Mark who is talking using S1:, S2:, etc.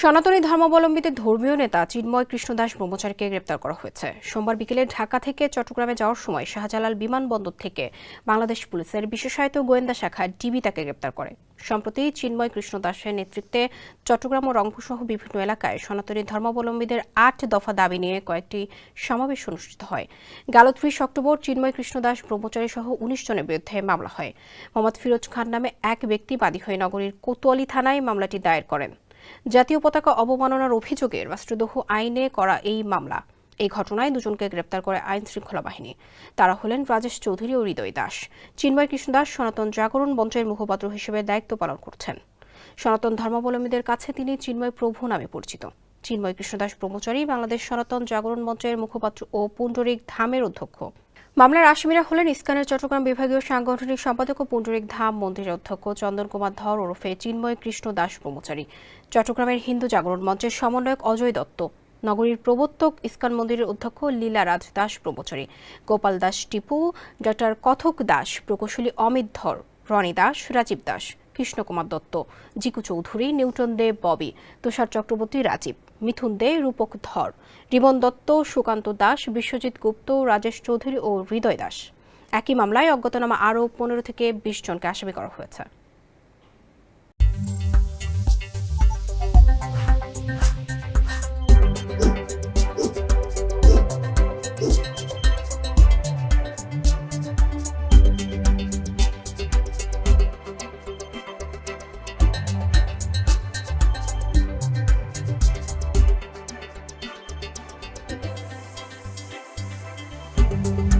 S1: সনাতনী ধর্মাবলম্বীদের ধর্মীয় নেতা চিন্ময় কৃষ্ণদাস ব্রহ্মচারীকে গ্রেপ্তার করা হয়েছে। সোমবার বিকেলে ঢাকা থেকে চট্টগ্রামে যাওয়ার সময় শাহজালাল বিমানবন্দর থেকে বাংলাদেশ পুলিশের বিশেষায়িত গোয়েন্দা শাখা ডিবি তাকে গ্রেপ্তার করে। সম্প্রতি চিন্ময় কৃষ্ণদাসের নেতৃত্বে চট্টগ্রাম ও রংপুর সহ বিভিন্ন এলাকায় সনাতনী ধর্মাবলম্বীদের আট দফা দাবি নিয়ে কয়েকটি সমাবেশ অনুষ্ঠিত হয়। গেল ত্রিশ অক্টোবর চিন্ময় কৃষ্ণদাস ব্রহ্মচারী সহ উনিশ জনের বিরুদ্ধে মামলা হয়। মোহাম্মদ ফিরোজ খান নামে এক ব্যক্তি বাদী হয়ে নগরীর কোতোয়ালি থানায় মামলাটি দায়ের করেন। জাতীয় পতাকা অবমাননার অভিযোগে রাষ্ট্রদ্রোহ আইনে করা এই মামলা। এই ঘটনায় দুজনকে গ্রেপ্তার করে আইন শৃঙ্খলা বাহিনী। তারা হলেন রাজেশ চৌধুরী ও হৃদয় দাস। চিন্ময় কৃষ্ণ দাস, সনাতন জাগরণ মঞ্চের মুখপাত্র হিসেবে দায়িত্ব পালন করছেন। সনাতন ধর্মাবলম্বীদের কাছে তিনি চিন্ময় প্রভু নামে পরিচিত। চিন্ময় কৃষ্ণদাস ব্রহ্মচারী বাংলাদেশ সনাতন জাগরণ মঞ্চের মুখপাত্র ও পুণ্ডরিক ধামের অধ্যক্ষ। মামলার আসামিরা হলেন ইস্কানের চট্টগ্রাম বিভাগীয় সাংগঠনিক সম্পাদক ও পুণ্ডরিক ধাম মন্দিরের অধ্যক্ষ চন্দন কুমার ধর ওরফে চিন্ময় কৃষ্ণ দাস ব্রহ্মচারী। চট্টগ্রামের হিন্দু জাগরণ মঞ্চের সমন্বয়ক অজয় দত্ত, নগরীর প্রবর্তক ইস্কান মন্দিরের অধ্যক্ষ লীলা রাজ দাস ব্রহ্মচারী, গোপাল দাস টিপু ডক্টর কথক দাস, প্রকৌশলী অমিত ধর, রনি দাস, রাজীব দাস। কৃষ্ণকুমার দত্ত, জিকু চৌধুরী, নিউটন দে, ববি, তুষার চক্রবর্তী, রাজীব, মিথুন দে, রূপক ধর রিমন দত্ত, সুকান্ত দাস, বিশ্বজিৎ গুপ্ত, রাজেশ চৌধুরী ও হৃদয় দাস। একই মামলায় অজ্ঞাতনামা আরও পনেরো থেকে বিশ জনকে আসামি করা হয়েছে। Bye.